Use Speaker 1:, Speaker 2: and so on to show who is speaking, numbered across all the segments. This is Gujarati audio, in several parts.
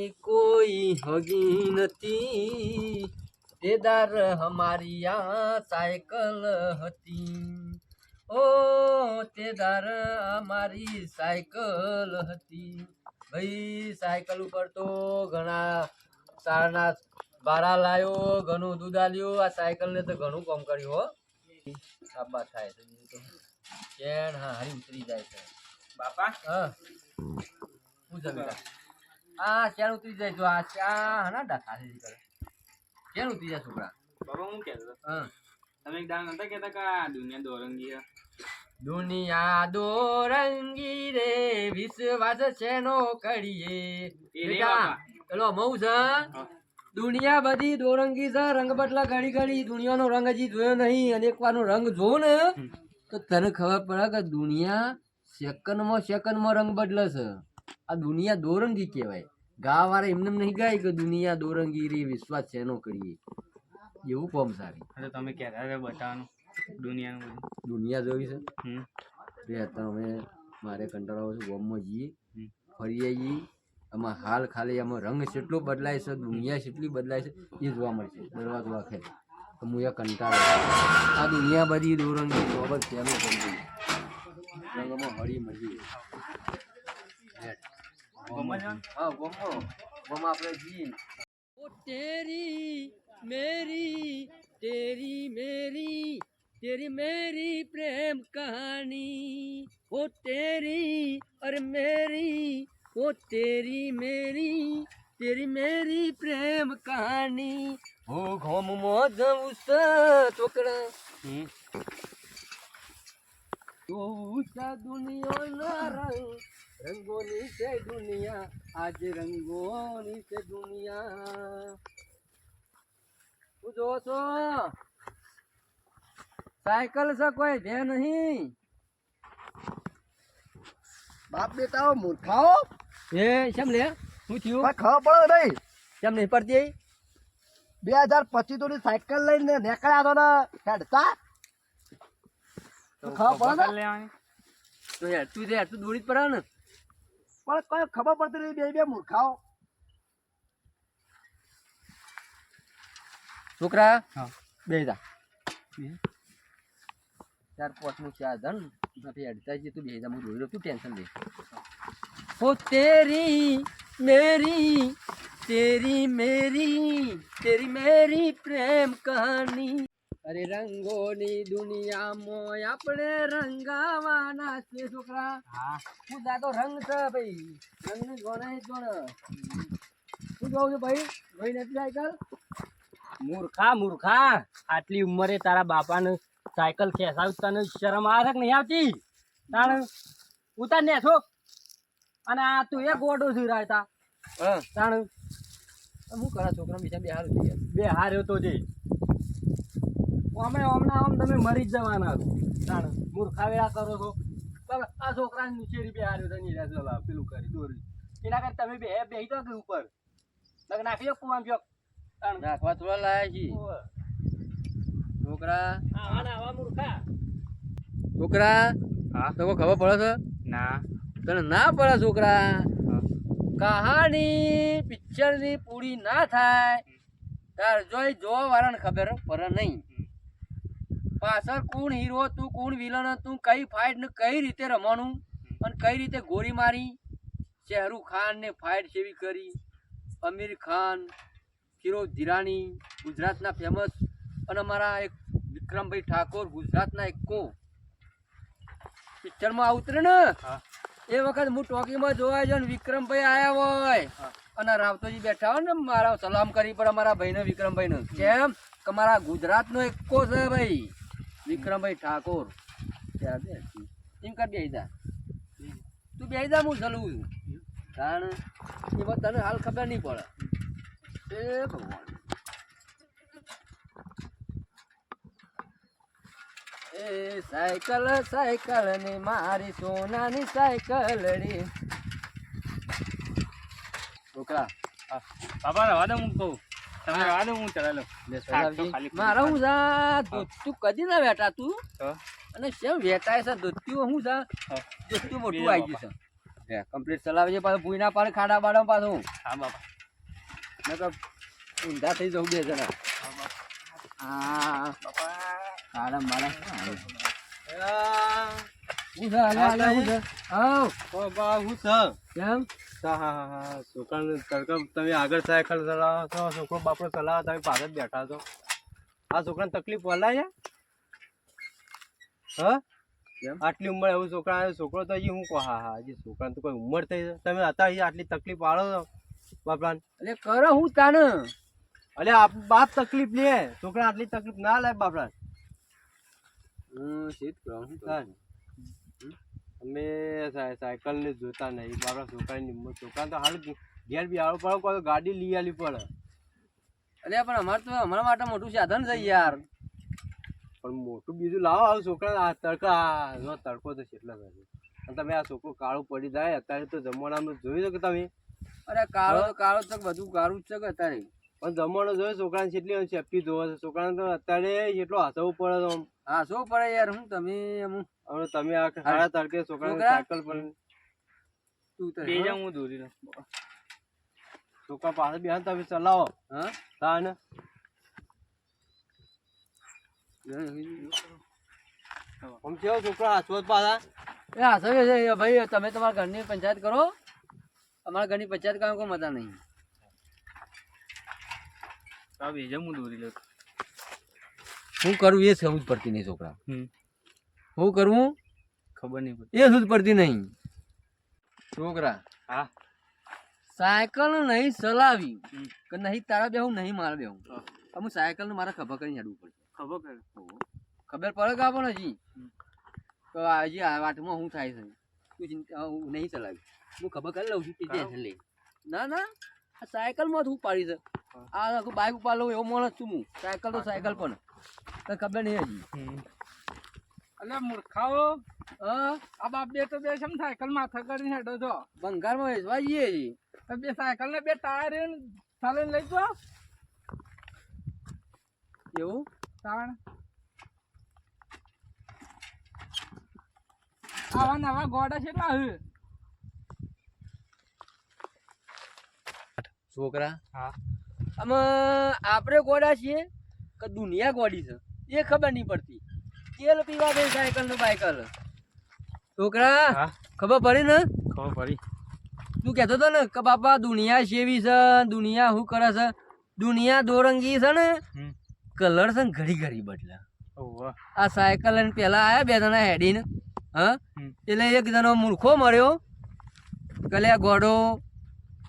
Speaker 1: દુનિયા કોઈ હગી નથી. તેદાર હમારી આ સાયકલ હતી. ઓ તેદાર અમારી સાયકલ હતી. ભાઈ સાયકલ ઉપર તો ઘણા સારના બારા લાયો ઘણું દૂધ આલ્યું. આ સાયકલને તો ઘણું કામ કર્યું હો. આબા થાય છે તો ચેન હા હરી ઉતરી જાય છે.
Speaker 2: બાપા?
Speaker 1: હા. બેટા? આ શેર ઉતરી જાય જો આ ચા હના ડાકા છે કરે શેર ઉતરી જાય છોકરા.
Speaker 2: બાબા હું કહેતો
Speaker 1: હા.
Speaker 2: તમે એક દાન નતા કહેતા કે આ દુનિયા દોરંગી?
Speaker 1: દુનિયા દોરંગી રે વિશ્વાસ છેનો કરીએ? બેટા પેલો મઉ છે દુનિયા બધી દોરંગી છે રંગ બદલા ઘડી ઘડી દુનિયાનો રંગ હજી જોયો નહીં અને એકવાર નો રંગ જોવો ને તો તને ખબર પડે કે દુનિયા સેકન્ડમાં સેકન્ડમાં રંગ બદલે છે. આ દુનિયા દોરંગી કહેવાય. ગા વાળા એમને એમ નહીં ગાય કે દુનિયા દોરંગી રે વિશ્વાસ શેનો કરીએ? એવું કોમ સારી.
Speaker 2: તો તમે કહેતા હતા બતાવવાનું? દુનિયાનું
Speaker 1: દુનિયા જોઈ છે?
Speaker 2: હમ.
Speaker 1: તમે મારે કંટાળો છે ગોમમાં જઈએ. ફરી આવીએ. આમાં હાલ ખાલી આમાં રંગ કેટલો બદલાય છે દુનિયા કેટલી બદલાય છે એ જોવા મળશે દરવાજ તો આખે. તો હું એ કંટાળો આ દુનિયા બધી દોરંગી બાબત તેનું કરી રંગમાં હળી મળી? હા ગોમમાં ગોમમાં આપણે જઈએ ઓ તેરી મેરી તેરી મેરી तेरी मेरी प्रेम कहानी ओ तेरी और मेरी ओ तेरी मेरी तेरी मेरी प्रेम कहानी ओ घोम मोज उस टोकड़ा
Speaker 2: હમ.
Speaker 1: तो ऊंचा दुनिया ना रंग રંગોની છે દુનિયા આજે રંગોની છે દુનિયા. તું જો છો? સાયકલ છે કોઈ જે નહીં.
Speaker 3: બાપ બેટા મૂર્ખાઓ.
Speaker 1: એ કેમ લે? શું થયું?
Speaker 3: ખબર પડે નહીં.
Speaker 1: કેમ નહીં પડતી
Speaker 3: બે હજાર પચીસની સાયકલ લઈને નીકળ્યા તો ને હેડતા ખબર પડે ને?
Speaker 1: તું હેડતું હેડતું દોડી જ પડે ને.
Speaker 3: પણ કોઈ ખબર પડતી નહીં બે બે મૂર્ખાઓ?
Speaker 1: છોકરા
Speaker 2: હા.
Speaker 1: બે જા. ચાર પાંચનું ચાર ધન નથી અડતા છે તું બે જા હું જોઈ રહ્યો તું ટેન્શન લે. ઓ તેરી મેરી તેરી મેરી તેરી મેરી પ્રેમ કહાની. અરે રંગોની દુનિયામાં આપણે રંગાવાના છે છોકરા.
Speaker 2: શું
Speaker 1: હું જાતો રંગ છે ભાઈ. રંગની જોને જોને શું કહું છું ભાઈ? ભાઈ નથી સાયકલ?
Speaker 2: મૂર્ખા મૂર્ખા. આટલી ઉંમરે તારા બાપાને સાયકલ ખેસાવી તને શરમ આવે કે નહીં આવતી? તાણ ઉતાર ને છો. અને આ તું એ ગોડો છું રાયતા તાણ
Speaker 1: હું કરા છોકરા? બીજા બે હાર
Speaker 2: બે હાર્યો તો જે. અમે હમણાં આમ તમે મરી જ જવાના છો. તાણ મૂર્ખા કરો છો. બરાબર આ છોકરાને નીચે બે હાર્યો તો નીરા ચલા પેલું કરી દોરી. એના કરતા તમે બે બે તો કે ઉપર? લગ નાખી દો કુવામ ચોક
Speaker 1: નાખવા થોડા લાયા છી
Speaker 2: ઓવે.
Speaker 1: છોકરા.
Speaker 2: આવા ના આવા મૂર્ખા.
Speaker 1: છોકરા
Speaker 2: હા?
Speaker 1: તો ખબર પડે છે? ના. તને ના પડે છોકરા? કહાની પિક્ચરની પૂરી ના થાય. તાર જોઈ જોવા વાળાને ખબર પડે નહીં. પાછળ કોણ હીરો તું કોણ વિલન તું કઈ ફાઇટ ને કઈ રીતે રમવાનું અને કઈ રીતે ગોળી મારી? શાહરુખ ખાન ને ફાઇટ સેવી કરી? અમીર ખાન ફિરોજ ધીરાણી ગુજરાતના ફેમસ અને અમારા એક વિક્રમભાઈ ઠાકોર ગુજરાતના એક કો. પિક્ચરમાં આવતરે ને. એ વખત હું ટોકીમાં જોવા જો વિક્રમભાઈ આયા હોય. અને રાવતોજી બેઠા હોય ને મારા સલામ કરી પણ અમારા ભાઈને વિક્રમભાઈને. કેમ? કે મારા ગુજરાતનો કો છે ભાઈ. વિક્રમભાઈ ઠાકોર. એમ કર બેહી જા તું બેહી જા હું ચલું છું. કારણ એમાં તને હાલ ખબર નહીં પડે. એ ભગવાન. એ સાયકલ સાયકલની મારી સોનાની સાયકલ રી છોકરા
Speaker 2: બાબા રવા હું કહું તમે રવા દો હું ચલા લઉં
Speaker 1: લે
Speaker 2: થાક તો
Speaker 1: સલામજી.
Speaker 2: ખાલી
Speaker 1: મારા હું જા તું કદી ના બેઠા તું. અને કેમ વેટાય છે દોત્યું હું છે
Speaker 2: હા.
Speaker 1: મોટું આવી ગયું છે. કમ્પ્લીટ ચલાવજે પાછું ભૂઈ ના પાડે ખાડા પાડો પાછું.
Speaker 2: હા બાપા.
Speaker 1: નકર ઊંધા થઈ જવું બે જણા. હા ખાડા બાડા શું આવે? શું છે હાલે હાલે શું છે આવ
Speaker 2: બાપા હું છે
Speaker 1: કેમ?
Speaker 2: હા હા હા હા. છોકરાને તડકા તમે આગળ સાયકલ ચલાવો છો છોકરો બાપડો ચલાવો તમે પાછળ બેઠા છો. આ છોકરાને તકલીફ પલાય હા? આટલી ઉંમર એવું છોકરા છોકરો તો હજી હું કહો? હા હા હજી છોકરાને તો કોઈ ઉંમર થઈ. તમે હજી આટલી તકલીફ પાડો છો બાપરાને
Speaker 1: એટલે કરો હું તાને?
Speaker 2: અલે બાપ તકલીફ લે. છોકરા આટલી તકલીફ ના લે બાપરા
Speaker 1: હું શીત કહું?
Speaker 2: અમે સાય- સાયકલ ને જોતા નહીં મારા છોકરાની ઉંમર છોકરા તો હાલ ઘેર બી આવો પડે કોઈ ગાડી લઈ આલી પડે
Speaker 1: અરે પણ અમારે તો અમારા માટે મોટું સાધન છે યાર.
Speaker 2: પણ મોટું બીજું લાવો આવું છોકરા આ તડકા જો તડકો તો કેટલા થશે અને તમે આ છોકરો કાળું પડી જાય અત્યારે તો જમવાનામાં જોયું છે કે તમે?
Speaker 1: અરે કાળો કાળો તો બધું કાળું જ છે કે અત્યારે.
Speaker 2: પણ જમવાનો જોયો છોકરાને કેટલી સેફટી જોવે છે? છોકરાને તો અત્યારે એટલો હસવું પડે તો
Speaker 1: હાસવું પડે યાર હું તમે એમ.
Speaker 2: હવે તમે આ સાડા તડકે છોકરાને
Speaker 1: છોકરા?
Speaker 2: સાયકલ પર
Speaker 1: તું તો
Speaker 2: બે જાઉં હું દોરી છોકરા પાસે બેન તમે ચલાવો.
Speaker 1: હા?
Speaker 2: તા ને? આમ કેવો છોકરા હાથવત પાછા?
Speaker 1: એ હા છે ભાઈ તમે તમારા ઘરની પંચાયત કરો. અમારા ઘરની પંચાયત કરવા કોઈ મજા નહીં. શું કરવું એ સમજ પડતી નહીં છોકરા. શું કરવું
Speaker 2: ખબર નહીં
Speaker 1: એ સમજ પડતી નહીં. છોકરા
Speaker 2: હા.
Speaker 1: સાયકલ નહીં ચલાવી કે નહીં તારા બેહું નહીં મારા બેહું. હું. સાયકલ ને મારા ખભા કરીને હેડવું પડશે.
Speaker 2: ખબર કરે.
Speaker 1: ખબર પડે કે આપણને હજી? તો હજી આ વાતમાં હું થાય છે? તું ચિંતા હું નહીં ચલાવી. હું ખબર કરી લઉં છું કે ટેન્શન લે. ના ના. આ સાયકલમાં હું પાડી છે. આ આખું બાઇક ઉપર લઉં એવો માણસ છું હું? સાયકલ તો સાયકલ પણ. તને ખબર નહીં હજી.
Speaker 4: અલ્યા મૂર્ખાઓ
Speaker 1: હા
Speaker 4: આ બાપ બે તો બે કેમ સાયકલ માથા કરીને હેડો છો?
Speaker 1: બંગાળમાં વેચવા જઈએ છીએ
Speaker 4: તો બે સાયકલ ને બે ટાયર ચાલે લઈ જો
Speaker 1: એવું?
Speaker 4: તાણ. આવા નવા ગોડા છે હે.
Speaker 1: છોકરા?
Speaker 2: હા.
Speaker 1: આમાં આપણે ગોડા છીએ કે દુનિયા ગોડી છે? એ ખબર નહીં પડતી. તેલ પીવા દે સાયકલનું બાયકલ. છોકરા ખબર પડી ને?
Speaker 2: ખબર પડી.
Speaker 1: તું કહેતો હતો ને કે બાપા દુનિયા શેવી છે દુનિયા શું કરે છે? દુનિયા દોરંગી છે ને? કલર છે ને ઘડી ઘડી બદલે. આ સાયકલ લઈને પેલા આયા બે જણા હેડીને હા? એટલે એક જણો મૂર્ખો મળ્યો કલે ગોડો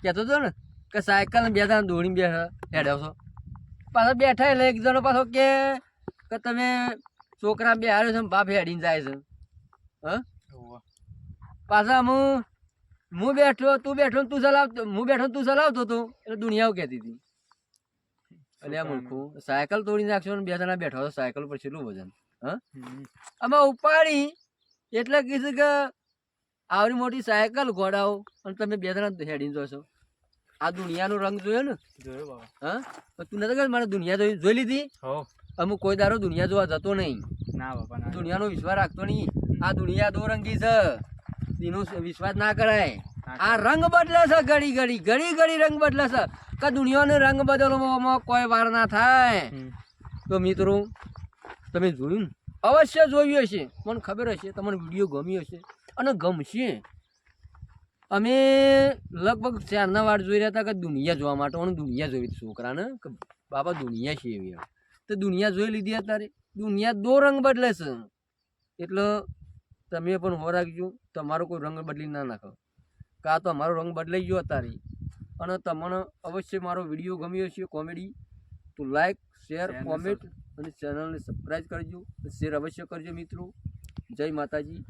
Speaker 1: કહેતો હતો ને કે સાયકલ બે જણા દોડીને બેઠા હેડ્યો છો. પાછો બેઠા એટલે એક જણો પાછો કે કે તમે છોકરા બે હાર્યો છે બાપ હેડીને જાય છે. હા? પાછા હું હું બેઠો તું બેઠો તું ચલાવતો હું બેઠો તું ચલાવતો હતો એટલે દુનિયાઓ કહેતી હતી. એટલે આ મૂર્ખું સાયકલ તોડી નાખશો ને બે જણા બેઠો હતો સાયકલ પર છેલ્લું વજન. હા? આમાં ઉપાડી એટલે કીધું કે આવડી મોટી સાયકલ ઘોડાઓ અને તમે બે જણા હેડીને જોશો. આ દુનિયાનો રંગ જોયો ને?
Speaker 2: જોયો બાબા.
Speaker 1: હા? તું નથી મારે દુનિયા જોઈ જોઈ લીધી? અમુક કોઈ દારો દુનિયા જોવા જતો નહીં.
Speaker 2: ના બાપા
Speaker 1: દુનિયાનો વિશ્વાસ રાખતો નહીં. આ દુનિયા દો રંગી છે. એનો વિશ્વાસ ના કરાય. આ રંગ બદલે છે ઘડી ઘડી ઘડી ઘડી રંગ બદલે છે. કે દુનિયાનો રંગ બદલવામાં કોઈ વાર ના થાય. તો મિત્રો તમે જોયું ને? અવશ્ય જોયું હશે. મને ખબર હશે તમને વીડિયો ગમ્યો હશે. અને ગમશે. અમે લગભગ ચારના વાર જોઈ રહ્યા હતા કે દુનિયા જોવા માટે. હું દુનિયા જોઈ હતી છોકરાને કે બાપા દુનિયા છે એવી તો દુનિયા જોઈ લીધી અત્યારે. દુનિયા દો રંગ બદલે છે એટલે તમે પણ હો રાખજો. તમારો કોઈ રંગ બદલી ના નાખો. કાં તો અમારો રંગ બદલાઈ ગયો અત્યારે. અને તમને અવશ્ય મારો વીડિયો ગમ્યો છે કોમેડી તો લાઈક શેર કોમેન્ટ અને ચેનલને સબસ્ક્રાઈબ કરજો. શેર અવશ્ય કરજો મિત્રો. જય માતાજી.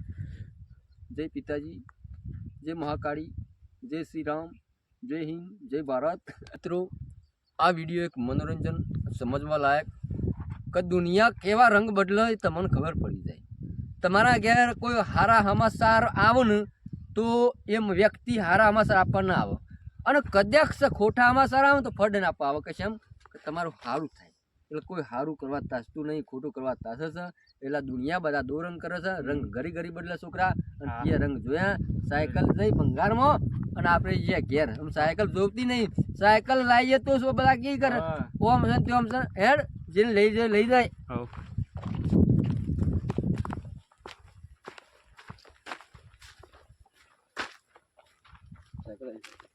Speaker 1: જય પિતાજી. જય મહાકાળી, જય શ્રી રામ, જય હિન્દ, જય ભારત. મિત્રો, આ વીડિયો એક મનોરંજન સમજવા લાયક કે દુનિયા કેવા રંગ બદલાય તમને ખબર પડી જાય. તમારા ઘેર કોઈ હારા સમાચાર આવે ને, તો એમ વ્યક્તિ હારા સમાચાર આપવા ના આવે. અને કદાચ ખોટા સમાચાર આવે તો ફડ ના આવે કે શેમ કે તમારું સારું થાય. એટલે કોઈ સારું કરવા તાસતું નહીં ખોટું કરવા તાસે છે. એટલે દુનિયા બધા દો રંગ કરે છે. રંગ ઘરી ઘરી બદલે છોકરા. અને એ રંગ જોયા સાયકલ જઈ ભંગારમાં અને આપણે જે ઘેર. આમ સાયકલ જોવતી નહીં. સાયકલ લાવીએ તો શું બધા કી કરે. ઓમ છે તેમ છે. હેડ જેને લઈ જાય લઈ જાય. સાયકલ.